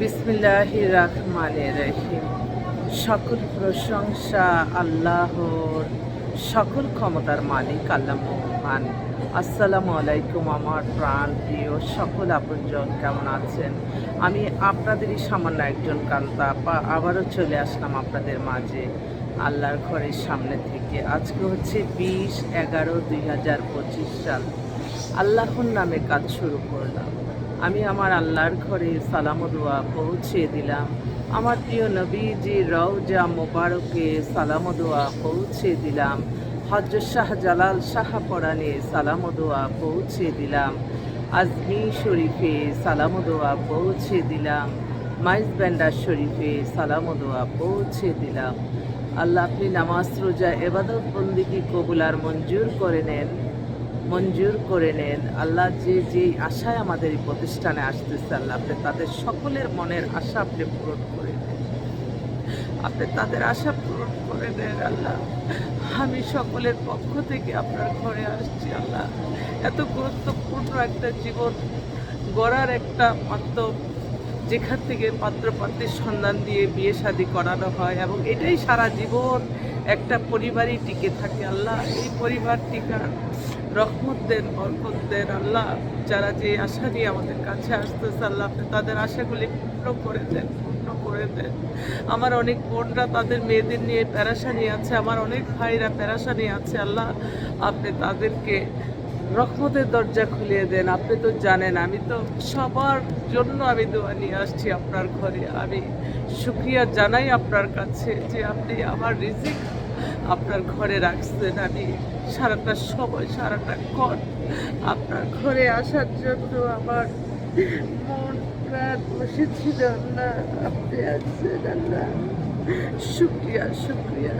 বিসমিল্লাহ সকল প্রশংসা আল্লাহর, সকল ক্ষমতার মালিক আল্লাহ মহান। আসসালামু আলাইকুম আমার প্রাণ প্রিয় সকল আপনজন, কেমন আছেন? আমি আপনাদেরই সামান্য একজন কান্তা, আপা, আবারও চলে আসলাম আপনাদের মাঝে আল্লাহর ঘরের সামনে থেকে। আজকে হচ্ছে বিশ এগারো দুই হাজার পঁচিশ সাল। আল্লাহর নামে কাজ শুরু করলাম। আমি আমার আল্লাহর ঘরে সালাম দোয়া পৌঁছে দিলাম। আমার প্রিয় নবীজি রওজা মোবারকে সালাম দোয়া পৌঁছে দিলাম। হজরত শাহ জালাল শাহ পরানে সালাম দোয়া পৌঁছে দিলাম। আজমি শরীফে সালাম দোয়া পৌঁছে দিলাম। মাইজ ব্যান্ডার শরীফে সালাম দোয়া পৌঁছে দিলাম। আল্লাহ আপনি নামাজ, রোজা এবাদত বন্দিকে কবুল আর মঞ্জুর করে নেন। মঞ্জুর করে নেন। আল্লাহ যে যে আশায় আমাদের এই প্রতিষ্ঠানে আসতেছে আল্লাহ, আপনি তাদের সকলের মনের আশা আপনি পূরণ করে নেন। আপনি তাদের আশা পূরণ করে দেন আল্লাহ। আমি সকলের পক্ষ থেকে আপনার ঘরে আসছি আল্লাহ। এত গুরুত্বপূর্ণ একটা জীবন গড়ার একটা মাধ্যম যেখান থেকে পাত্রপাত্রের সন্ধান দিয়ে বিয়ে শাদি করানো হয় এবং এটাই সারা জীবন একটা পরিবারই টিকে থাকে। আল্লাহ, এই পরিবার টিকার রহমত দেন, বরকত দেন। আল্লাহ, যারা যে আশা নিয়ে আমাদের কাছে আসতেছে, আল্লাহ আপনি তাদের আশাগুলি পূর্ণ করে দেন, পূর্ণ করে দেন। আমার অনেক বোনরা তাদের মেয়েদের নিয়ে প্যারাসানি আছে, আমার অনেক ভাইরা প্যারাসানি আছে। আল্লাহ, আপনি তাদেরকে রহমতের দরজা খুলিয়ে দেন। আপনি তো জানেন, আমি তো সবার জন্য আমি দোয়া নিয়ে আসছি আপনার ঘরে। আমি শুক্রিয়া জানাই আপনার কাছে যে আপনি আমার রিজিক আপনার ঘরে রাখছেন। আমি সারাটা সময়, সারাটা ক্ষণ আপনার ঘরে আসার জন্য আমার মন প্রাণ বসেছিল। না আপনি আছেন, আল্লাহ। শুক্রিয়া শুক্রিয়া।